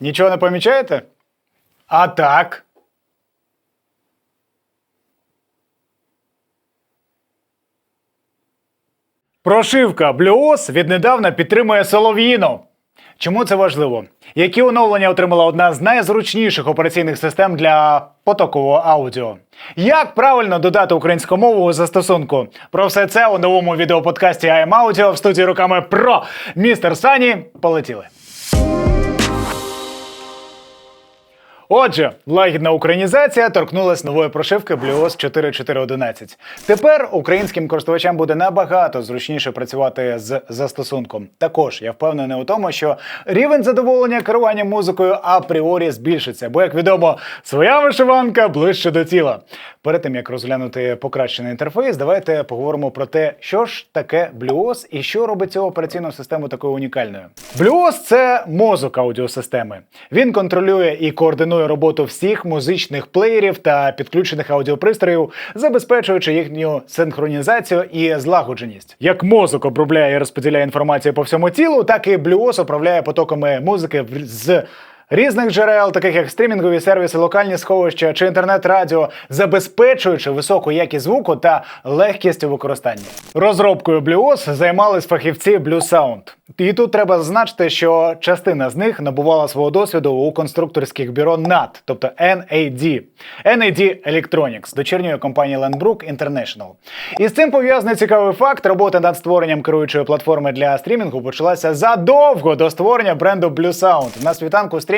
Нічого не помічаєте? А так. Прошивка Blueos віднедавна підтримує Солов'їну. Чому це важливо? Які оновлення отримала одна з найзручніших операційних систем для потокового аудіо? Як правильно додати українську мову у застосунку? Про все це у новому відеоподкасті Audio в студії руками про містер Сані. Полетіли. Отже, лагідна українізація торкнулась нової прошивки BlueOS 4.4.11. Тепер українським користувачам буде набагато зручніше працювати з застосунком. Також я впевнений у тому, що рівень задоволення керуванням музикою апріорі збільшиться, бо, як відомо, своя вишиванка ближче до тіла. Перед тим як розглянути покращений інтерфейс, давайте поговоримо про те, що ж таке BlueOS і що робить цю операційну систему такою унікальною. BlueOS – це мозок аудіосистеми. Він контролює і координує роботу всіх музичних плеєрів та підключених аудіопристроїв, забезпечуючи їхню синхронізацію і злагодженість. Як мозок обробляє і розподіляє інформацію по всьому тілу, так і блюос управляє потоками музики з різних джерел, таких як стрімінгові сервіси, локальні сховища чи інтернет-радіо, забезпечуючи високу якість звуку та легкість у використанні. Розробкою BlueOS займались фахівці BlueSound. І тут треба зазначити, що частина з них набувала свого досвіду у конструкторських бюро NAT, тобто NAD. NAD Electronics, дочірньої компанії Landbrook International. І з цим пов'язаний цікавий факт. Робота над створенням керуючої платформи для стрімінгу почалася задовго до створення бренду BlueSound на світанку стрімінгу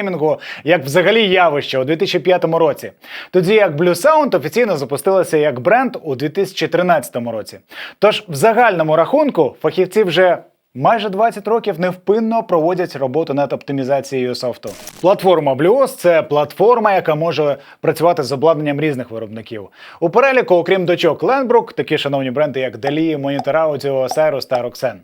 як взагалі явище у 2005 році. Тоді як BlueSound офіційно запустилася як бренд у 2013 році. Тож в загальному рахунку фахівці вже Майже 20 років невпинно проводять роботу над оптимізацією софту. Платформа BlueOS – це платформа, яка може працювати з обладнанням різних виробників. У переліку, окрім дочок Lenbrook, такі шановні бренди, як DALI, Monitor Audio, Cyrus та Roxen.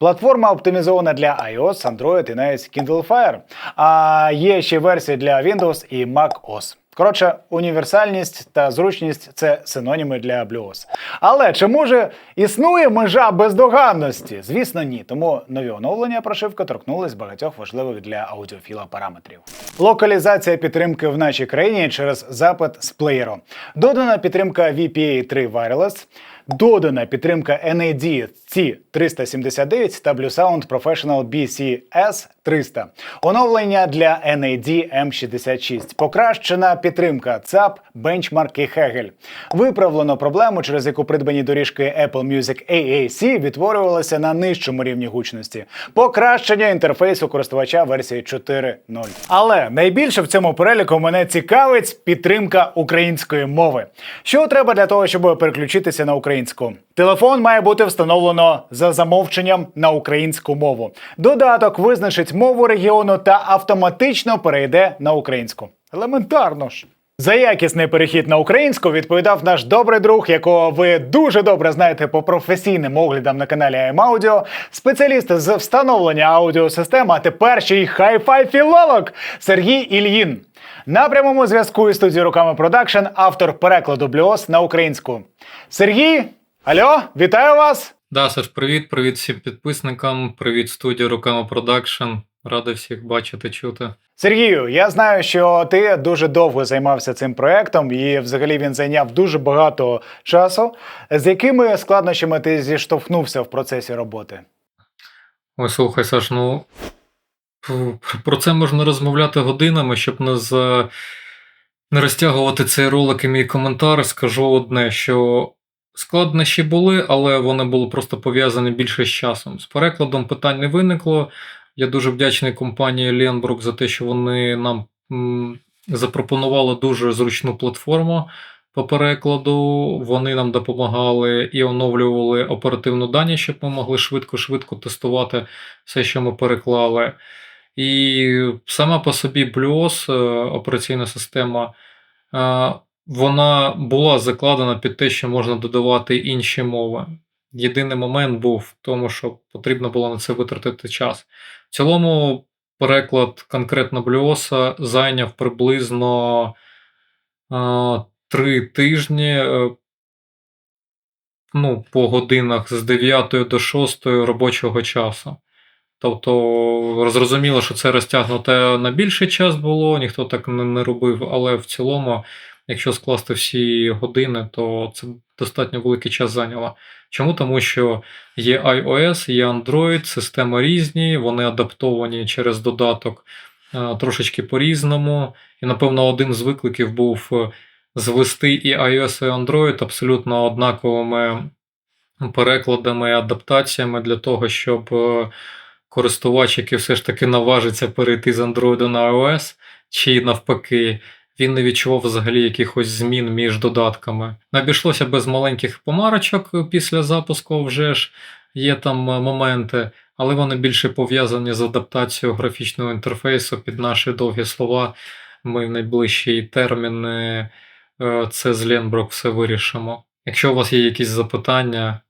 Платформа оптимізована для iOS, Android і навіть Kindle Fire. А є ще версії для Windows і Mac OS. Коротше, універсальність та зручність це синоніми для блюос. Але чи може існує межа бездоганності? Звісно, ні. Тому нові оновлення прошивки торкнулись багатьох важливих для аудіофіла параметрів. Локалізація підтримки в нашій країні через запит з плеєру. Додана підтримка VPA 3 Wireless. Додана підтримка NAD C379 та BlueSound Professional BCS 300. Оновлення для NAD M66. Покращена підтримка ЦАП, Benchmark і Hegel. Виправлено проблему, через яку придбані доріжки Apple Music AAC відтворювалися на нижчому рівні гучності. Покращення інтерфейсу користувача версії 4.0. Але найбільше в цьому переліку мене цікавить підтримка української мови. Що треба для того, щоб переключитися на українську? Телефон має бути встановлено за замовченням на українську мову. Додаток визначить мову регіону та автоматично перейде на українську. Елементарно ж. За якісний перехід на українську відповідав наш добрий друг, якого ви дуже добре знаєте по професійним оглядам на каналі IM Audio, спеціаліст з встановлення аудіосистем, а тепер ще й хай-фай філолог Сергій Ільїн. На прямому зв'язку із студією руками продакшн, автор перекладу Блюос на українську. Сергій, алло, вітаю вас! Да, Саш, привіт, привіт всім підписникам, привіт студія Руками Продакшн. Радий всіх бачити, чути. Сергію, я знаю, що ти дуже довго займався цим проектом, і взагалі він зайняв дуже багато часу. З якими складнощами ти зіштовхнувся в процесі роботи? Ой, слухай, Саш, ну про це можна розмовляти годинами, щоб не, за... не розтягувати цей ролик і мій коментар. Скажу одне, що складнощі були, але вони були просто пов'язані більше з часом. З перекладом питань не виникло. Я дуже вдячний компанії Ленбрук за те, що вони нам запропонували дуже зручну платформу по перекладу. Вони нам допомагали і оновлювали оперативну дані, щоб ми могли швидко-швидко тестувати все, що ми переклали. І сама по собі BlueOS, е, операційна система, е, вона була закладена під те, що можна додавати інші мови. Єдиний момент був в тому, що потрібно було на це витратити час. В цілому, переклад конкретно BlueOS зайняв приблизно е, три тижні. е, Ну, по годинах з 9 до 6 робочого часу. Тобто зрозуміло, що це розтягнуте на більший час було, ніхто так не робив, але в цілому, якщо скласти всі години, то це достатньо великий час зайняло. Чому? Тому що є iOS, є Android, системи різні, вони адаптовані через додаток е, трошечки по-різному. І, напевно, один з викликів був е, звести і iOS, і Android абсолютно однаковими перекладами, адаптаціями для того, щоб е, користувач, який все ж таки наважиться перейти з Android на iOS, чи навпаки, він не відчував взагалі якихось змін між додатками. Не обійшлося без маленьких помарочок після запуску, вже ж є там е, моменти, але вони більше пов'язані з адаптацією графічного інтерфейсу під наші довгі слова. Ми в найближчі терміни е, це з Ленброк все вирішимо. Якщо у вас є якісь запитання,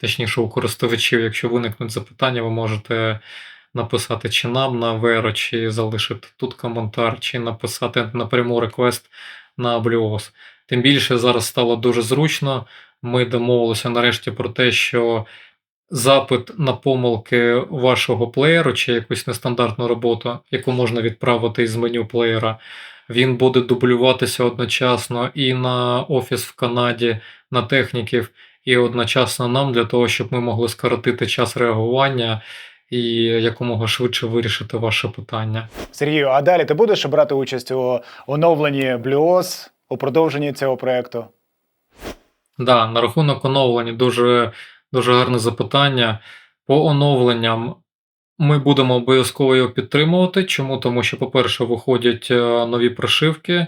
точніше у користувачів, якщо виникнуть запитання, ви можете написати чи нам на Веро, чи залишити тут коментар, чи написати напряму реквест на Blios. Тим більше зараз стало дуже зручно. Ми домовилися нарешті про те, що запит на помилки вашого плеєру чи якусь нестандартну роботу, яку можна відправити із меню плеєра, він буде дублюватися одночасно і на офіс в Канаді, на техніків, і одночасно нам для того, щоб ми могли скоротити час реагування і якомога швидше вирішити ваше питання. Сергію, а далі ти будеш брати участь у оновленні Блюос, у продовженні цього проекту? Да, на рахунок оновлення дуже, дуже гарне запитання. По оновленням ми будемо обов'язково його підтримувати. Чому? Тому що, по-перше, виходять е, нові прошивки,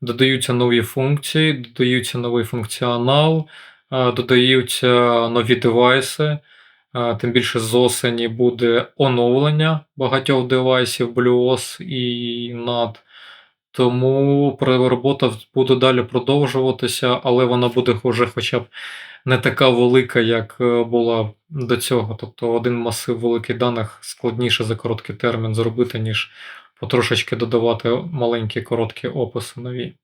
додаються нові функції, додаються новий функціонал, е, додаються нові девайси. Тим більше з осені буде оновлення багатьох девайсів BlueOS і NAT. Тому робота буде далі продовжуватися, але вона буде вже хоча б не така велика, як е, була до цього. Тобто один масив великих даних складніше за короткий термін зробити, ніж потрошечки додавати маленькі короткі описи нові.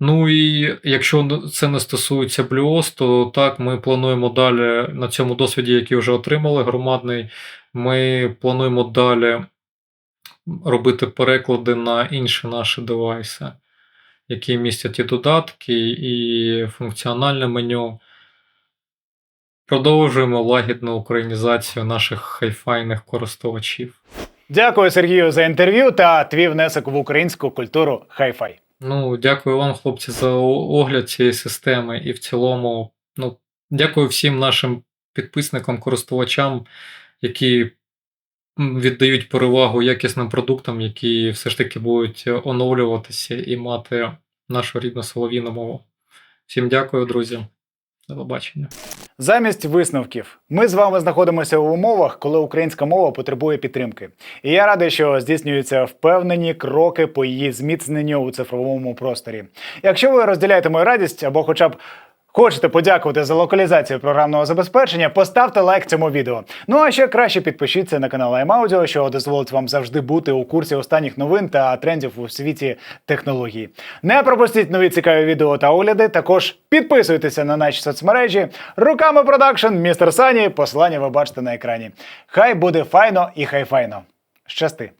Ну і якщо це не стосується Блюос, то так, ми плануємо далі на цьому досвіді, який вже отримали громадний, ми плануємо далі робити переклади на інші наші девайси, які містять і додатки, і функціональне меню. Продовжуємо лагідну українізацію наших хайфайних користувачів. Дякую, Сергію, за інтерв'ю та твій внесок в українську культуру хай-фай. Ну, дякую вам, хлопці, за огляд цієї системи. І в цілому, ну, дякую всім нашим підписникам, користувачам, які віддають перевагу якісним продуктам, які все ж таки будуть оновлюватися і мати нашу рідну солов'їну мову. Всім дякую, друзі. До побачення. Замість висновків, ми з вами знаходимося в умовах, коли українська мова потребує підтримки. І я радий, що здійснюються впевнені кроки по її зміцненню у цифровому просторі. Якщо ви розділяєте мою радість або хоча б Хочете подякувати за локалізацію програмного забезпечення? Поставте лайк цьому відео. Ну а ще краще підпишіться на канал iMaudio, що дозволить вам завжди бути у курсі останніх новин та трендів у світі технологій. Не пропустіть нові цікаві відео та огляди. Також підписуйтеся на наші соцмережі. Руками продакшн, містер Сані. Посилання ви бачите на екрані. Хай буде файно і хай файно. Щасти!